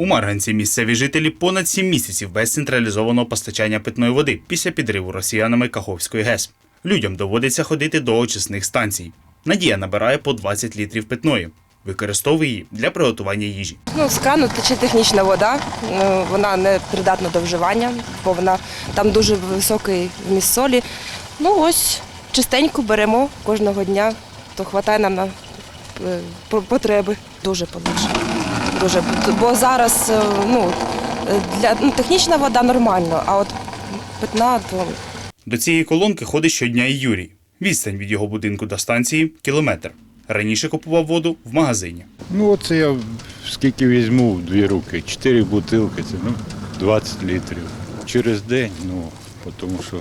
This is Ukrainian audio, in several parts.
У Марганці місцеві жителі понад сім місяців без централізованого постачання питної води після підриву росіянами Каховської ГЕС. Людям доводиться ходити до очисних станцій. Надія набирає по 20 літрів питної. Використовує її для приготування їжі. Ну, з тече технічна вода, е, вона не придатна до вживання, бо вона там дуже високий вміст солі. Ну ось чистеньку беремо кожного дня, то вистачає нам на е, потреби. Дуже полегше. Дуже. Бо зараз е, ну, для, ну, технічна вода нормально, а от питна то До цієї колонки ходить щодня і Юрій. Відстань від його будинку до станції кілометр. Раніше купував воду в магазині. Ну, оце я скільки візьму в дві руки, чотири бутилки, це ну, 20 літрів. Через день, ну, тому що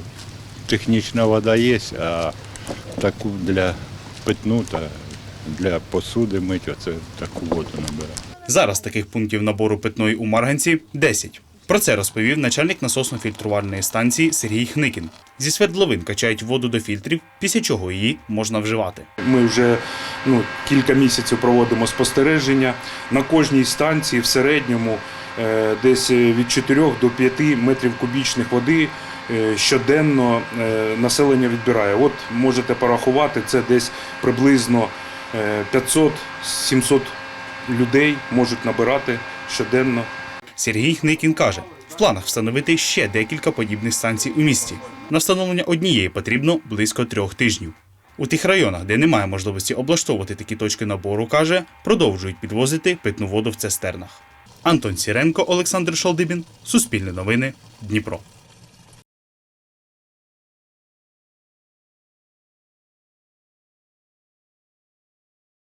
технічна вода є, а таку для питну та для посуди мить, оце таку воду набираю. Зараз таких пунктів набору питної у Марганці 10. Про це розповів начальник насосно-фільтрувальної станції Сергій Хникін. Зі свердловин качають воду до фільтрів, після чого її можна вживати. Ми вже ну, кілька місяців проводимо спостереження. На кожній станції в середньому е, десь від 4 до 5 метрів кубічних води е, щоденно е, населення відбирає. От можете порахувати, це десь приблизно е, 500-700 людей можуть набирати щоденно. Сергій Хникін каже, в планах встановити ще декілька подібних станцій у місті. На встановлення однієї потрібно близько трьох тижнів. У тих районах, де немає можливості облаштовувати такі точки набору, каже, продовжують підвозити питну воду в цистернах. Антон Сіренко, Олександр Шалдибін, Суспільне новини, Дніпро.